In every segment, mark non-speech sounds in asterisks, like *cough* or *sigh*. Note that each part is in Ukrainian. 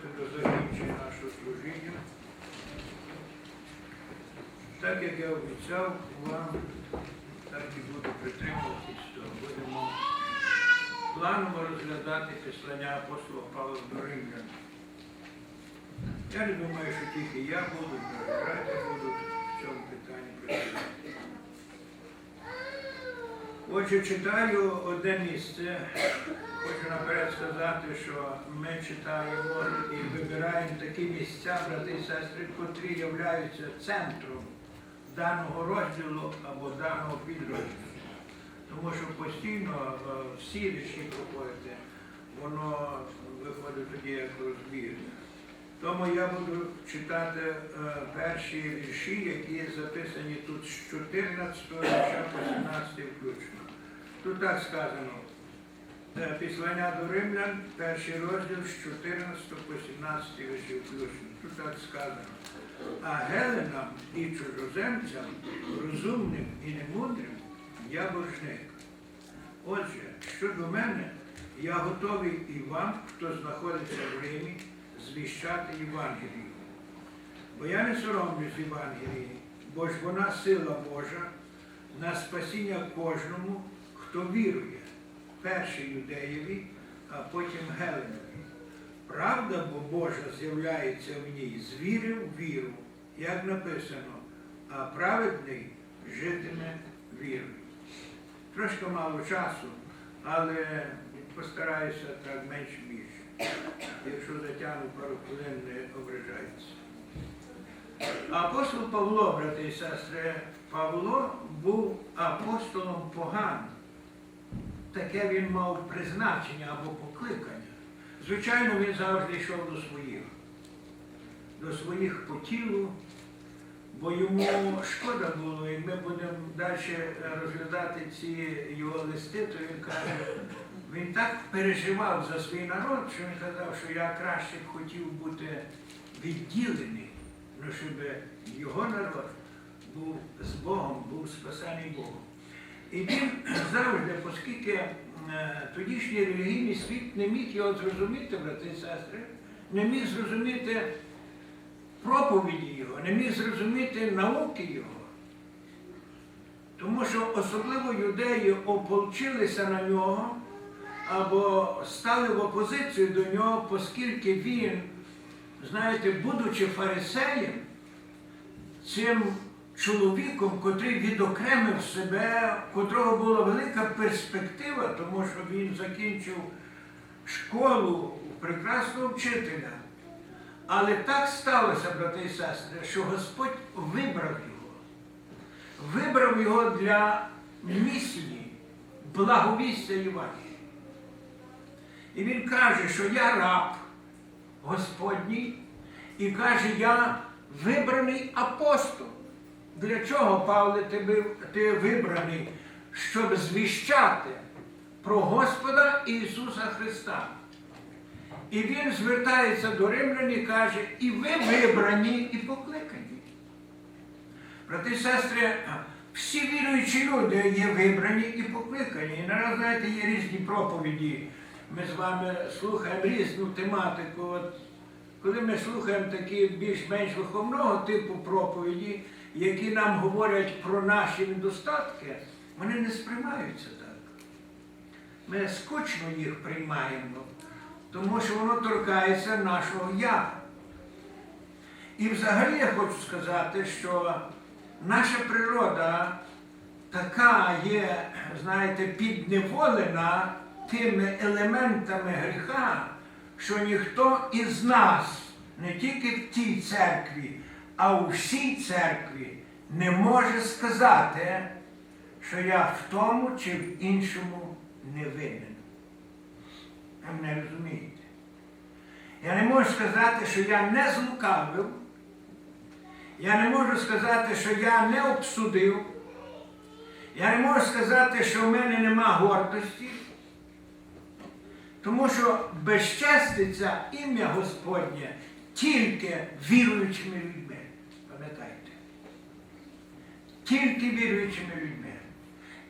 дозвольте до закінчення нашого служіння. Так як я обіцяв вам, так і буду притримуватись, то будемо планово розглядати післання апостола Павла до Римлян. Я не думаю, що тільки я буду, і браті будуть в цьому питанні працювати. Отже, читаю одне місце. Хочу наперед сказати, що ми читаємо і вибираємо такі місця, брати і сестри, котрі являються центром даного розділу або даного підрозділу. Тому що постійно е, всі вірші проходите, воно виходить тоді як розбір. Тому я буду читати е, перші вірші, які записані тут з 14 вірша по 17 включно. Тут так сказано. Е, Післання до римлян, перший розділ з 14 по 17 вірші включно. Тут так сказано. А геленам і чужоземцям, розумним і немудрим, я боржник. Отже, щодо мене, я готовий і вам, хто знаходиться в Римі, звіщати Євангелію. Бо я не соромлюсь Євангелії, бо ж вона сила Божа на спасіння кожному, хто вірує, перше юдеєві, а потім Геленові. Правда бо Божа з'являється в ній з віри в віру, як написано, а праведний житиме вірою. Трошки мало часу, але постараюся так менш більше. Якщо затягну пару хвилин, не ображайтеся. Апостол Павло, брати і сестри, Павло був апостолом поганим. Таке він мав призначення або покликання. Звичайно, він завжди йшов до своїх, до своїх по тілу, бо йому шкода було, і ми будемо далі розглядати ці його листи, то він каже, він так переживав за свій народ, що він казав, що я краще б хотів бути відділений, ну, щоб його народ був з Богом, був спасений Богом. І він завжди, оскільки е, тодішній релігійний світ не міг його зрозуміти, брати і сестри, не міг зрозуміти проповіді його, не міг зрозуміти науки його. Тому що особливо юдеї ополчилися на нього або стали в опозицію до нього, оскільки він, знаєте, будучи фарисеєм, цим чоловіком, котрий відокремив себе, у котрого була велика перспектива, тому що він закінчив школу прекрасного вчителя. Але так сталося, брати і сестри, що Господь вибрав його. Вибрав його для місії, благовістя Євангелія. І він каже, що я раб Господній, і каже, я вибраний апостол. Для чого, Павле, ти, бив- ти вибраний, щоб звіщати про Господа Ісуса Христа? І він звертається до римлян і каже, і ви вибрані і покликані. Брати і сестри, всі віруючі люди є вибрані і покликані. І наразі, знаєте, є різні проповіді. Ми з вами слухаємо різну тематику. От, коли ми слухаємо такі більш-менш виховного типу проповіді, які нам говорять про наші недостатки, вони не сприймаються так. Ми скучно їх приймаємо, тому що воно торкається нашого я. І взагалі я хочу сказати, що наша природа така є, знаєте, підневолена тими елементами гріха, що ніхто із нас, не тільки в тій церкві, а у всій церкві не може сказати, що я в тому чи в іншому не винен. Ви мене розумієте? Я не можу сказати, що я не злукавив. Я не можу сказати, що я не обсудив. Я не можу сказати, що в мене нема гордості. Тому що безчеститься ім'я Господнє тільки віруючими людьми. Пам'ятайте. Тільки віруючими людьми.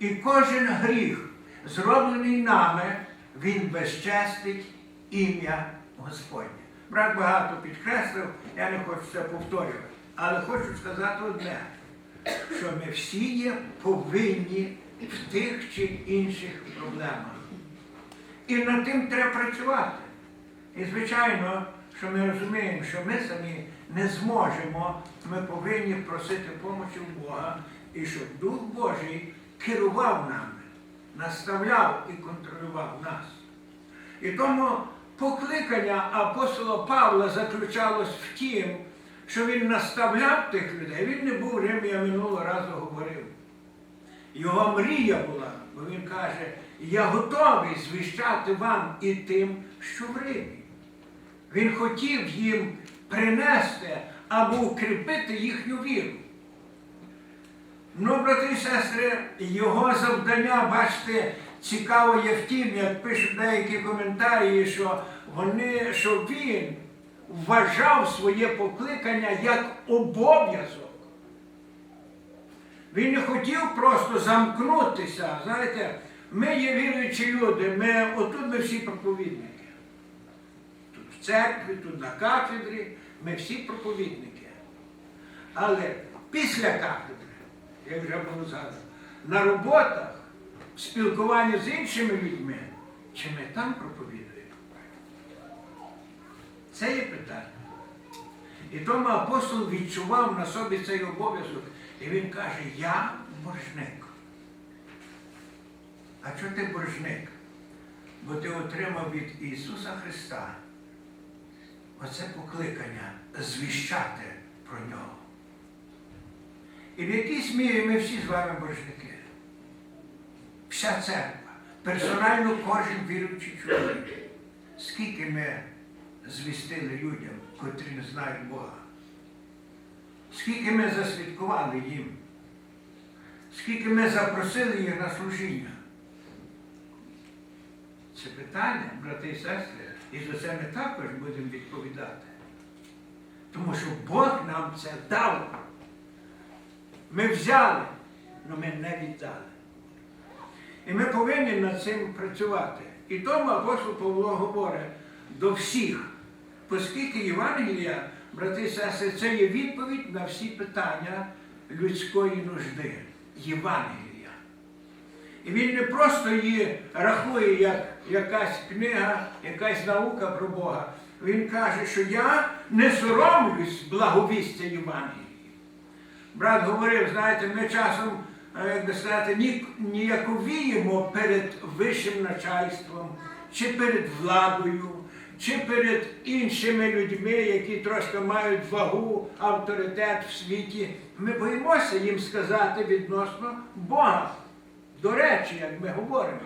І кожен гріх, зроблений нами, він безчестить ім'я Господнє. брат багато підкреслив, я не хочу це повторювати. Але хочу сказати одне, що ми всі є повинні в тих чи інших проблемах. І над тим треба працювати. І звичайно, що ми розуміємо, що ми самі не зможемо, ми повинні просити помочі у Бога, і щоб Дух Божий керував нами, наставляв і контролював нас. І тому покликання апостола Павла заключалось в тім, що він наставляв тих людей. Він не був в Римі, я минулого разу говорив. Його мрія була, бо він каже, я готовий звіщати вам і тим, що в Римі. Він хотів їм принести або укріпити їхню віру. Ну, брати і сестри, його завдання, бачите, цікаво є в тім, як пишуть деякі коментарі, що вони, що він вважав своє покликання як обов'язок. Він не хотів просто замкнутися. Знаєте, ми є віруючі люди, ми, отут ми всі проповідники. Церкві, тут на кафедрі, ми всі проповідники. Але після кафедри, як вже було згадано, на роботах, в спілкуванні з іншими людьми, чи ми там проповідуємо? Це є питання. І тому апостол відчував на собі цей обов'язок. І він каже, я боржник. А чого ти боржник? Бо ти отримав від Ісуса Христа оце покликання звіщати про нього. І в якійсь мірі ми всі з вами боржники. Вся церква, персонально кожен віруючий чоловік. Скільки ми звістили людям, котрі не знають Бога. Скільки ми засвідкували їм, скільки ми запросили їх на служіння. Це питання, брати і сестри, і за це ми також будемо відповідати. Тому що Бог нам це дав. Ми взяли, але ми не віддали. І ми повинні над цим працювати. І тому апостол Павло говорить до всіх, оскільки Євангелія, брати і сестри, це є відповідь на всі питання людської нужди. Євангелія. І він не просто її рахує як якась книга, якась наука про Бога. Він каже, що я не соромлюсь благовістя Євангелії. Брат говорив, знаєте, ми часом, е, як би сказати, ні- ніяковіємо перед вищим начальством, чи перед владою, чи перед іншими людьми, які трошки мають вагу, авторитет в світі. Ми боїмося їм сказати відносно Бога. До речі, як ми говоримо.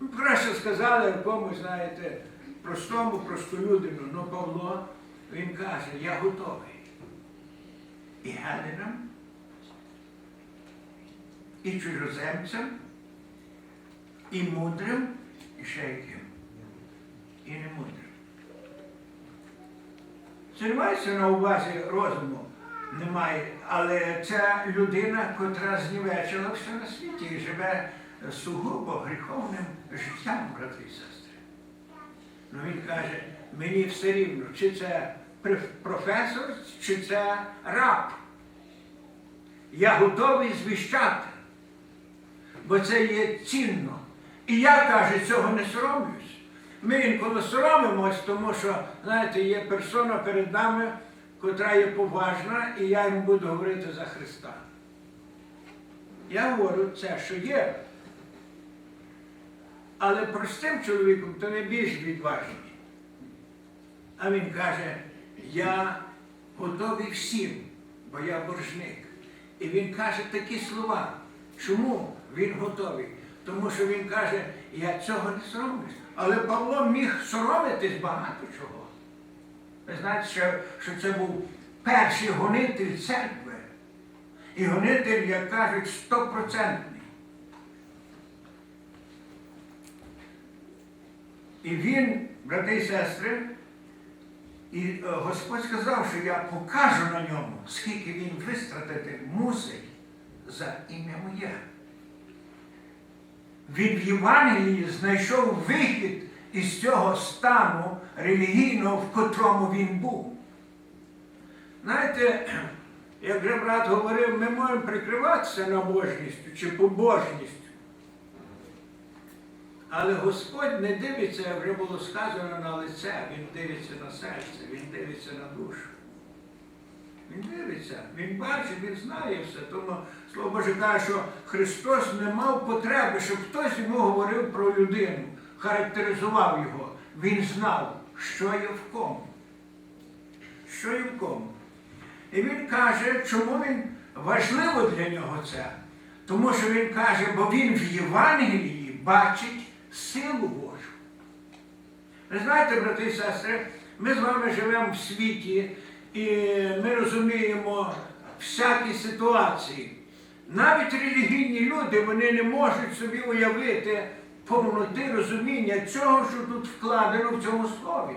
Ну, краще сказали якомусь, знаєте, простому, простолюдину, ну Павло, він каже, я готовий і гелинам, і чужоземцям, і мудрим, і ще яким, і. Це не мається на увазі розуму, немає, але це людина, котра знівечила все на світі і живе сугубо гріховним життям, брати і сестри. Ну він каже, мені все рівно, чи це професор, чи це раб. Я готовий звіщати, бо це є цінно. І я, каже, цього не соромлюсь. Ми інколи соромимось, тому що, знаєте, є персона перед нами, котра є поважна, і я йому буду говорити за Христа. Я говорю це, що є. Але простим чоловіком то не більш відважний. А він каже, я готовий всім, бо я боржник. І він каже такі слова. Чому він готовий? Тому що він каже, я цього не соромлюсь. Але Павло міг соромитись багато чого. Ви знаєте, що, що це був перший гонитель церкви. І гонитель, як кажуть, стопроцентний. І він, брати і сестри, і е, Господь сказав, що я покажу на ньому, скільки він вистратити мусить за ім'я моє. Він в Євангелії знайшов вихід із цього стану релігійного, в котрому він був. Знаєте, *clears throat* як вже брат говорив, ми можемо прикриватися набожністю чи побожністю. Але Господь не дивиться, як вже було сказано, на лице, Він дивиться на серце, Він дивиться на душу. Він дивиться, Він бачить, Він знає все. Тому Слово Боже каже, що Христос не мав потреби, щоб хтось йому говорив про людину, характеризував його. Він знав, що в кому. Що є в кому. І він каже, чому він важливо для нього це. Тому що він каже, бо він в Євангелії бачить силу Божу. Ви знаєте, брати і сестри, ми з вами живемо в світі і ми розуміємо всякі ситуації. Навіть релігійні люди вони не можуть собі уявити повноти розуміння цього, що тут вкладено в цьому слові.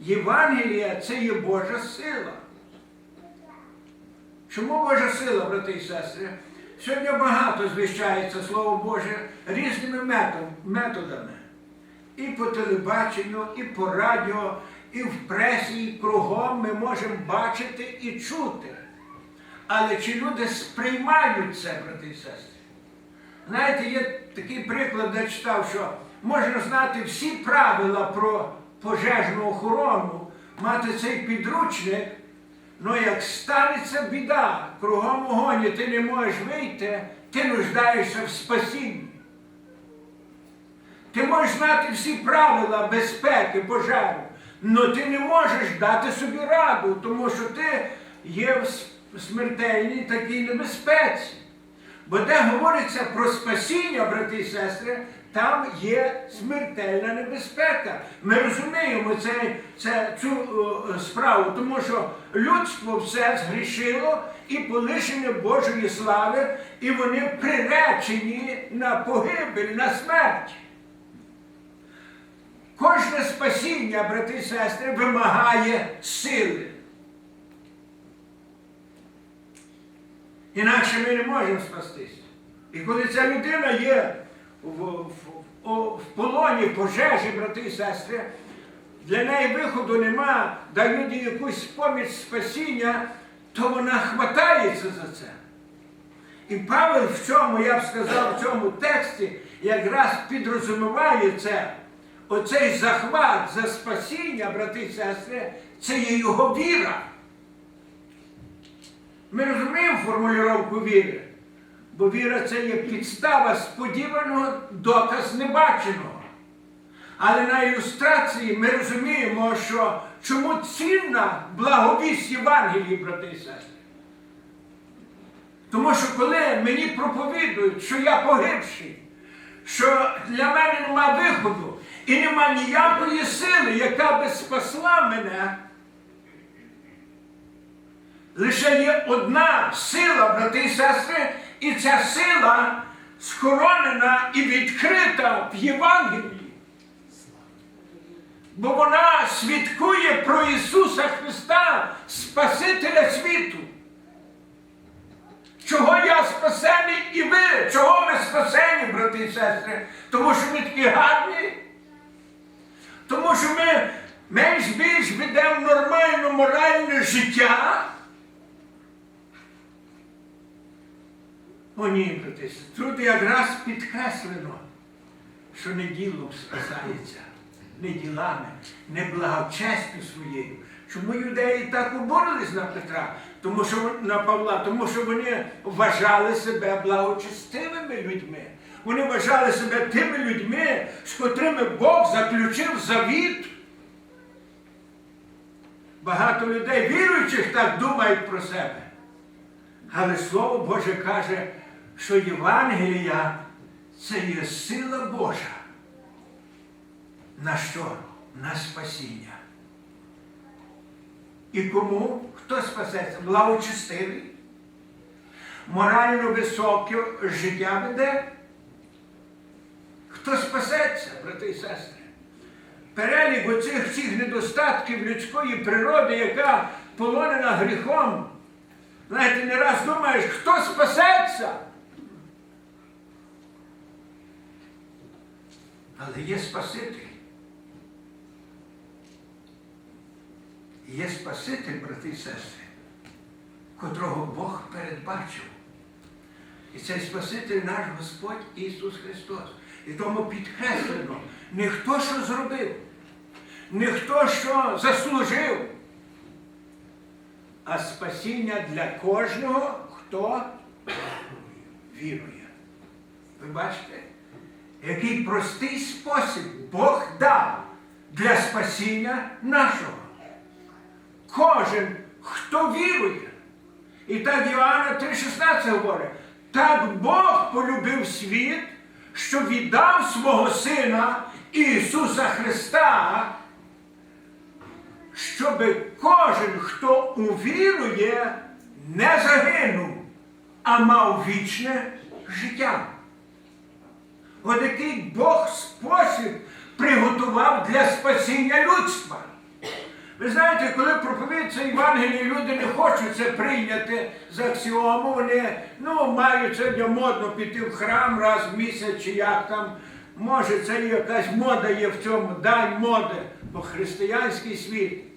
Євангелія це є Божа сила. Чому Божа сила, брати і сестри? Сьогодні багато звіщається Слово Боже різними методами. І по телебаченню, і по радіо, і в пресі, і кругом ми можемо бачити і чути. Але чи люди сприймають це, брати і сестри? Знаєте, є такий приклад, де читав, що можна знати всі правила про пожежну охорону, мати цей підручник, але як станеться біда, кругом огоні, ти не можеш вийти, ти нуждаєшся в спасінні. Ти можеш знати всі правила безпеки, пожежу, але ти не можеш дати собі раду, тому що ти є в смертельній такій небезпеці. Бо де говориться про спасіння, брати і сестри, там є смертельна небезпека. Ми розуміємо це, це, цю е, справу, тому що людство все згрішило і полишення Божої слави, і вони приречені на погибель, на смерть. Кожне спасіння, брати і сестри, вимагає сили. Інакше ми не можемо спастися. І коли ця людина є в, в, в, в полоні пожежі, брати і сестри, для неї виходу нема, дають їй якусь поміч спасіння, то вона хватається за це. І Павел в цьому, я б сказав, в цьому тексті якраз підрозуміває це. Оцей захват за спасіння, брати і сестри, це є його віра. Ми розуміємо формулювання віри, бо віра це є підстава сподіваного, доказ небаченого. Але на ілюстрації ми розуміємо, що чому цінна благовість Євангелії, брати і сестри. Тому що коли мені проповідують, що я погибший, що для мене нема виходу і нема ніякої сили, яка би спасла мене, лише є одна сила, брати і сестри, і ця сила схоронена і відкрита в Євангелії. Бо вона свідкує про Ісуса Христа, Спасителя світу. Чого я спасений і ви? Чого ми спасені, брати і сестри? Тому що ми такі гарні. Тому що ми менш-більш ведемо нормальне моральне життя. О, ні, брати і сестри, тут якраз підкреслено, що не ділом спасається, не ділами, не благочестю своєю. Чому юдеї так оборились на Петра? Тому що на Павла, тому що вони вважали себе благочестивими людьми. Вони вважали себе тими людьми, з котрими Бог заключив завіт. Багато людей, віруючих, так думають про себе. Але Слово Боже каже, що Євангелія це є сила Божа. На що? На спасіння. І кому? Хто спасеться? Благочестивий, морально високе життя веде. Хто спасеться, брати і сестри? Перелік оцих всіх недостатків людської природи, яка полонена гріхом. Знаєте, не раз думаєш, хто спасеться? Але є Спаситель. Є Спаситель, брати і сестри, котрого Бог передбачив. І цей Спаситель наш Господь Ісус Христос. І тому підкреслено, не хто що зробив, не хто що заслужив, а спасіння для кожного, хто вірує. Ви бачите, який простий спосіб Бог дав для спасіння нашого. Кожен, хто вірує. І так Іоанна 3,16 говорить, так Бог полюбив світ, що віддав свого Сина Ісуса Христа, щоб кожен, хто увірує, не загинув, а мав вічне життя. От який Бог спосіб приготував для спасіння людства. Ви знаєте, коли проповідується Євангеліє, люди не хочуть це прийняти за аксіому, вони ну, мають сьогодні модно піти в храм раз в місяць чи як там. Може, це якась мода є в цьому, дань моди, бо християнський світ